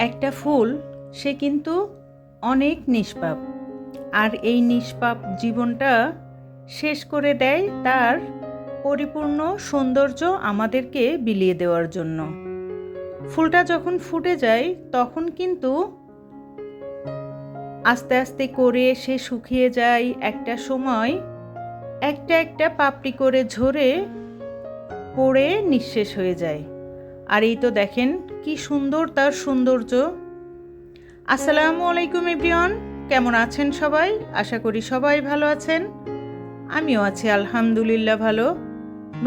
একটা ফুল, সে কিন্তু অনেক নিষ্পাপ। আর এই নিষ্পাপ জীবনটা শেষ করে দেয় তার পরিপূর্ণ সৌন্দর্য আমাদেরকে বিলিয়ে দেওয়ার জন্য। ফুলটা যখন ফুটে যায়, তখন কিন্তু আস্তে আস্তে করে সে শুকিয়ে যায় একটা সময়, একটা একটা পাপড়ি করে ঝরে পড়ে নিঃশেষ হয়ে যায়। আর এই তো দেখেন কি সুন্দর তার সৌন্দর্য। আসসালামু আলাইকুম এভরিওয়ান, কেমন আছেন সবাই? আশা করি সবাই ভালো আছেন। আমিও আছি আলহামদুলিল্লাহ ভালো।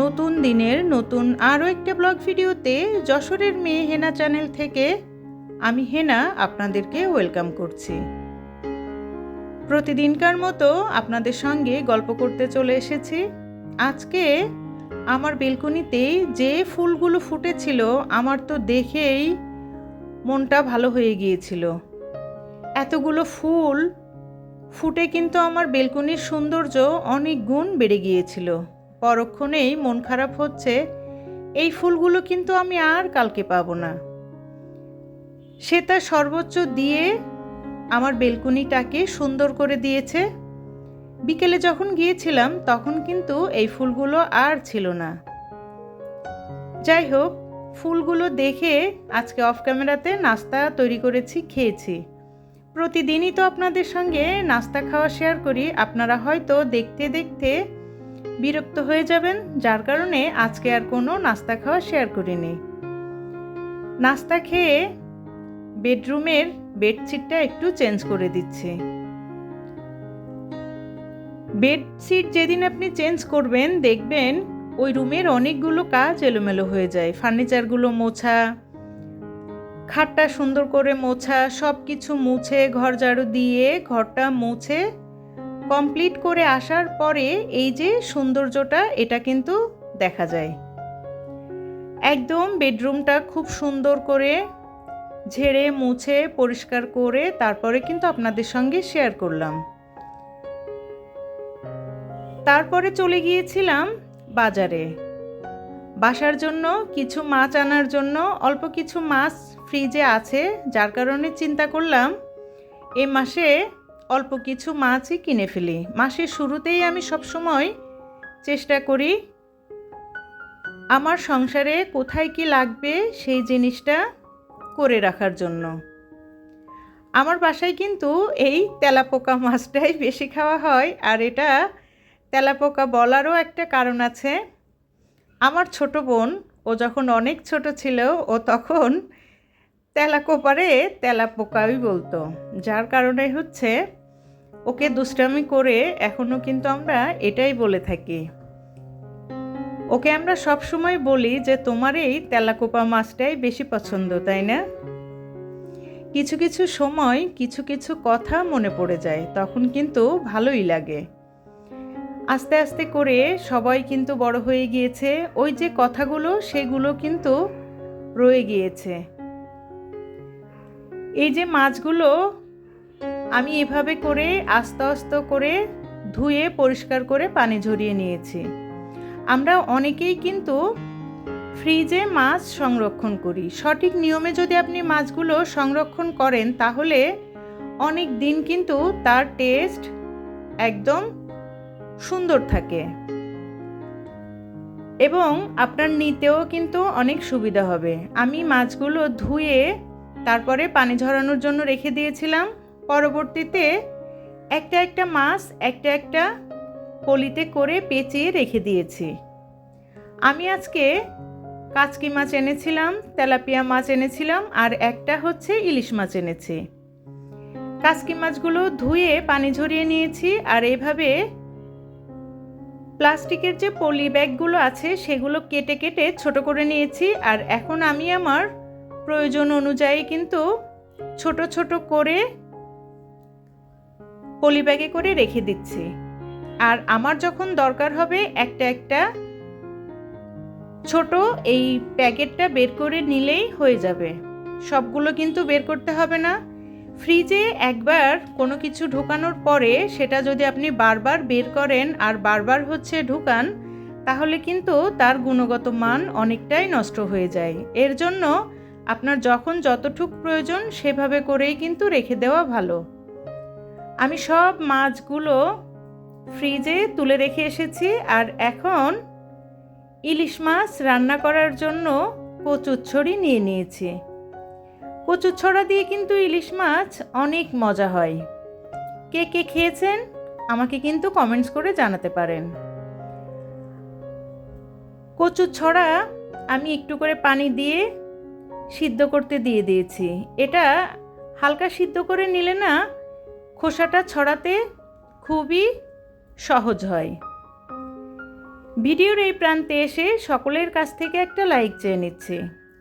নতুন দিনের নতুন আরও একটা ব্লগ ভিডিওতে যশোরের মেয়ে হেনা চ্যানেল থেকে আমি হেনা আপনাদেরকে ওয়েলকাম করছি। প্রতিদিনকার মতো আপনাদের সঙ্গে গল্প করতে চলে এসেছি। আজকে আমার বেলকনিতে যে ফুলগুলো ফুটেছিল, আমার তো দেখেই মনটা ভালো হয়ে গিয়েছিল। এতগুলো ফুল ফুটে কিন্তু আমার বেলকনির সৌন্দর্য অনেক গুণ বেড়ে গিয়েছিল। পরক্ষণেই মন খারাপ হচ্ছে, এই ফুলগুলো কিন্তু আমি আর কালকে পাবো না। সে তার সর্বোচ্চ দিয়ে আমার বেলকনিটাকে সুন্দর করে দিয়েছে। বিকেলে যখন গিয়েছিলাম, তখন কিন্তু এই ফুলগুলো আর ছিল না। যাই হোক ফুলগুলো দেখে আজকে অফ ক্যামেরাতে নাস্তা তৈরি করেছি, খেয়েছি। প্রতিদিনই তো আপনাদের সঙ্গে নাস্তা খাওয়া শেয়ার করি। আপনারা হয়তো দেখতে দেখতে বিরক্ত হয়ে যাবেন, যার কারণে আজকে আর কোনো নাস্তা খাওয়া শেয়ার করিনি। নাস্তা খেয়ে বেডরুমের বেডশিটটা একটু চেঞ্জ করে দিচ্ছি। বেডশিট যেদিন আপনি চেঞ্জ করবেন, দেখবেন ওই রুমের অনেকগুলো কাজ এলোমেলো হয়ে যায়। ফার্নিচারগুলো মোছা, খাটটা সুন্দর করে মোছা সব কিছু মুছে ঘর ঝাড়ু দিয়ে ঘরটা মুছে, কমপ্লিট করে আসার পরে এই যে সৌন্দর্যটা, এটা কিন্তু দেখা যায়। একদম বেডরুমটা খুব সুন্দর করে ঝেড়ে, মুছে, পরিষ্কার করে তারপরে কিন্তু আপনাদের সঙ্গে শেয়ার করলাম। তারপরে চলে গিয়েছিলাম বাজারে। বাসার জন্য কিছু মাছ আনার জন্য অল্প কিছু মাছ ফ্রিজে আছে, যার কারণে চিন্তা করলাম, এ মাসে অল্প কিছু মাছই কিনে ফেলি। মাসের শুরুতেই আমি সবসময় চেষ্টা করি, আমার সংসারে কোথায় কি লাগবে সেই জিনিসটা করে রাখার জন্য। আমার বাসায় কিন্তু এই তেলাপোকা মাছটাই বেশি খাওয়া হয়, আর এটা তেলাপোকা বলারও একটা কারণ আছে। আমার ছোট বোন, ও যখন অনেক ছোট ছিল, ও তখন তেলাকোপারে তেলাপোকাই বলতো। যার কারণে হচ্ছে, ওকে দুষ্টামি করে এখনও কিন্তু আমরা এটাই বলে থাকি। ওকে আমরা সব সময় বলি যে, তোমার এই তেলাকোপা মাছটাই বেশি পছন্দ, তাই না? কিছু কিছু সময় কিছু কিছু কথা মনে পড়ে যায়, তখন কিন্তু ভালোই লাগে। আস্তে আস্তে করে সবাই কিন্তু বড় হয়ে গিয়েছে। ওই যে কথাগুলো, সেগুলো কিন্তু রয়ে গিয়েছে। এই যে মাছগুলো, আমি এভাবে করে আস্তে আস্তে করে ধুয়ে পরিষ্কার করে পানি ঝরিয়ে নিয়েছি। আমরা অনেকেই কিন্তু ফ্রিজে মাছ সংরক্ষণ করি। সঠিক নিয়মে যদি আপনি মাছগুলো সংরক্ষণ করেন, তাহলে অনেক দিন কিন্তু তার টেস্ট একদম সুন্দর থাকে। এবং আপনার নিতেও কিন্তু অনেক সুবিধা হবে। আমি মাছগুলো ধুয়ে তারপরে পানি ঝরানোর জন্য রেখে দিয়েছিলাম। পরবর্তীতে একটা একটা মাছ একটা একটা পলিতে করে পেঁচিয়ে রেখে দিয়েছি। আমি আজকে কাচকি মাছ এনেছিলাম, তেলাপিয়া মাছ এনেছিলাম আর একটা হচ্ছে ইলিশ মাছ এনেছি। কাচকি মাছগুলো ধুয়ে পানি ঝরিয়ে নিয়েছি আর এভাবে প্লাস্টিকের যে পলি ব্যাগগুলো আছে, সেগুলো কেটে কেটে ছোট করে নিয়েছি। আর এখন আমি আমার প্রয়োজন অনুযায়ী কিন্তু ছোট ছোট করে পলি ব্যাগে করে রেখে দিচ্ছি। আর আমার যখন দরকার হবে একটা একটা ছোট এই প্যাকেটটা বের করে নিলেই হয়ে যাবে। সবগুলো কিন্তু বের করতে হবে না। ফ্রিজে একবার কোনো কিছু ঢোকানোর পরে সেটা যদি আপনি বারবার বের করেন আর বারবার হচ্ছে ঢুকান, তাহলে কিন্তু তার গুণগত মান অনেকটাই নষ্ট হয়ে যায়। এর জন্য আপনার যখন যতটুক প্রয়োজন সেভাবে করেই কিন্তু রেখে দেওয়া ভালো। আমি সব মাছগুলো ফ্রিজে তুলে রেখে এসেছি আর এখন ইলিশ মাছ রান্না করার জন্য কচুরছড়ি নিয়ে নিয়েছি। কচুরছড়া দিয়ে কিন্তু ইলিশ মাছ অনেক মজা হয়। কে কে খেয়েছেন? আমাকে কিন্তু কমেন্টস করে জানাতে পারেন। কচুর ছড়া আমি একটু করে পানি দিয়ে সিদ্ধ করতে দিয়ে দিয়েছি। এটা হালকা সিদ্ধ করে নিলে না খোসাটা ছড়াতে খুবই সহজ হয়। ভিডিওর এই প্রান্তে এসে সকলের কাছ থেকে একটা লাইক চেয়ে নিচ্ছি।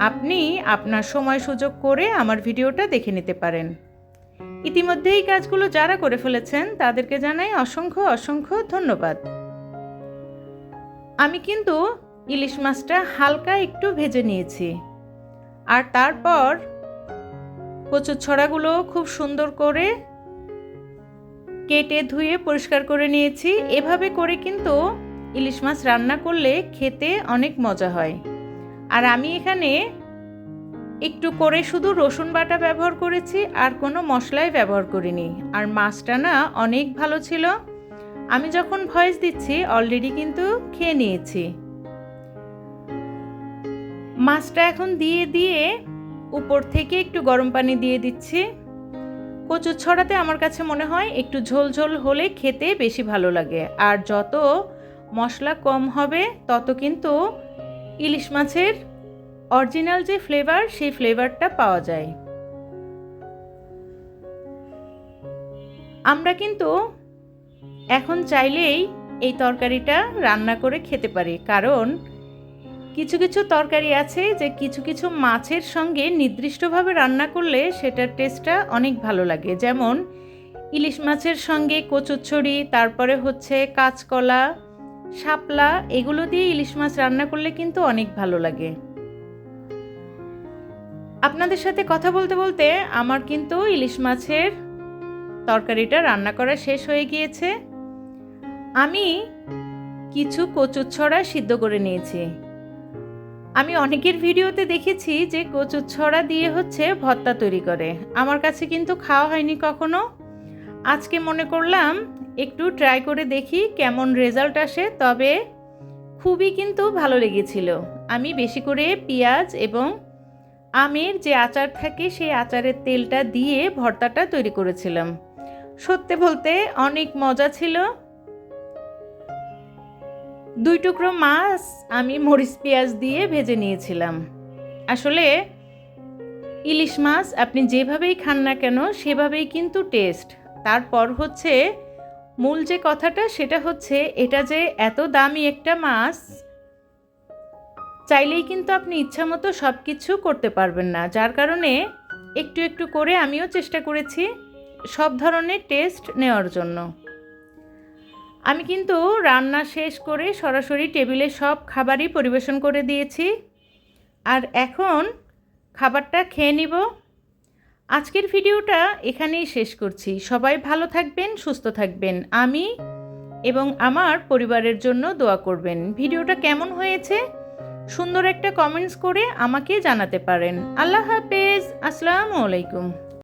আপনি আপনার সময় সুযোগ করে আমার ভিডিওটা দেখে নিতে পারেন। ইতিমধ্যে এই কাজগুলো যারা করে ফেলেছেন, তাদেরকে জানাই অসংখ্য অসংখ্য ধন্যবাদ। আমি কিন্তু ইলিশ মাছটা হালকা একটু ভেজে নিয়েছি। আর তারপর কচুর ছড়াগুলো খুব সুন্দর করে কেটে ধুয়ে পরিষ্কার করে নিয়েছি। এভাবে করে কিন্তু ইলিশ মাছ রান্না করলে খেতে অনেক মজা হয়। আর আমি এখানে একটু করে শুধু রসুন বাটা ব্যবহার করেছি আর কোনো মশলাই ব্যবহার করিনি। আর মাছটা না অনেক ভালো ছিল। আমি যখন ভয়েস দিচ্ছি অলরেডি কিন্তু খেয়ে নিয়েছি। মাছটা এখন দিয়ে দিয়ে উপর থেকে একটু গরম পানি দিয়ে দিচ্ছি। কচুর ছড়াতে আমার কাছে মনে হয় একটু ঝোল ঝোল হলে খেতে বেশি ভালো লাগে। আর যত মশলা কম হবে, তত কিন্তু ইলিশ মাছের অরিজিনাল যে ফ্লেভার, সেই ফ্লেভারটা পাওয়া যায়। আমরা কিন্তু এখন চাইলেই এই তরকারিটা রান্না করে খেতে পারি। কারণ কিছু কিছু তরকারি আছে যে কিছু কিছু মাছের সঙ্গে নির্দিষ্টভাবে রান্না করলে সেটার টেস্টটা অনেক ভালো লাগে। যেমন ইলিশ মাছের সঙ্গে কচুরছড়ি তারপরে হচ্ছে কাঁচকলা শাপলা, এগুলো দিয়ে ইলিশ মাছ রান্না করলে কিন্তু অনেক ভালো লাগে। আপনাদের সাথে কথা বলতে বলতে আমার কিন্তু ইলিশ মাছের তরকারিটা রান্না করা শেষ হয়ে গিয়েছে। আমি কিছু কচুর ছড়া সিদ্ধ করে নিয়েছি। আমি অনেকের ভিডিওতে দেখেছি যে কচুর ছড়া দিয়ে হচ্ছে ভর্তা তৈরি করে। আমার কাছে কিন্তু খাওয়া হয়নি কখনো। আজকে মনে করলাম একটু ট্রাই করে দেখি কেমন রেজাল্ট আসে, তবে খুবই কিন্তু ভালো লেগেছিল। আমি বেশি করে পেঁয়াজ এবং আমের যে আচার থাকে, সেই আচারের তেলটা দিয়ে ভর্তাটা তৈরি করেছিলাম। সত্যি বলতে অনেক মজা ছিল। দুই টুকরো মাছ আমি মরিচ পেঁয়াজ দিয়ে ভেজে নিয়েছিলাম। আসলে ইলিশ মাছ আপনি যেভাবেই খান না কেন, সেভাবেই কিন্তু টেস্ট তারপর হচ্ছে মূল যে কথাটা সেটা হচ্ছে, এটা যে এত দামি একটা মাছ, চাইলেই কিন্তু আপনি ইচ্ছা মতো সব কিছু করতে পারবেন না। যার কারণে একটু একটু করে আমিও চেষ্টা করেছি সব ধরনের টেস্ট নেওয়ার জন্য। আমি কিন্তু রান্না শেষ করে সরাসরি টেবিলে সব খাবারই পরিবেশন করে দিয়েছি। আর এখন খাবারটা খেয়ে নিব। আজকের ভিডিওটা এখানেই শেষ করছি। সবাই ভালো থাকবেন, সুস্থ থাকবেন। আমি এবং আমার পরিবারের জন্য দোয়া করবেন। ভিডিওটা কেমন হয়েছে? সুন্দর একটা কমেন্টস করে আমাকে জানাতে পারেন। আল্লাহ হাফেজ। আসসালামু আলাইকুম।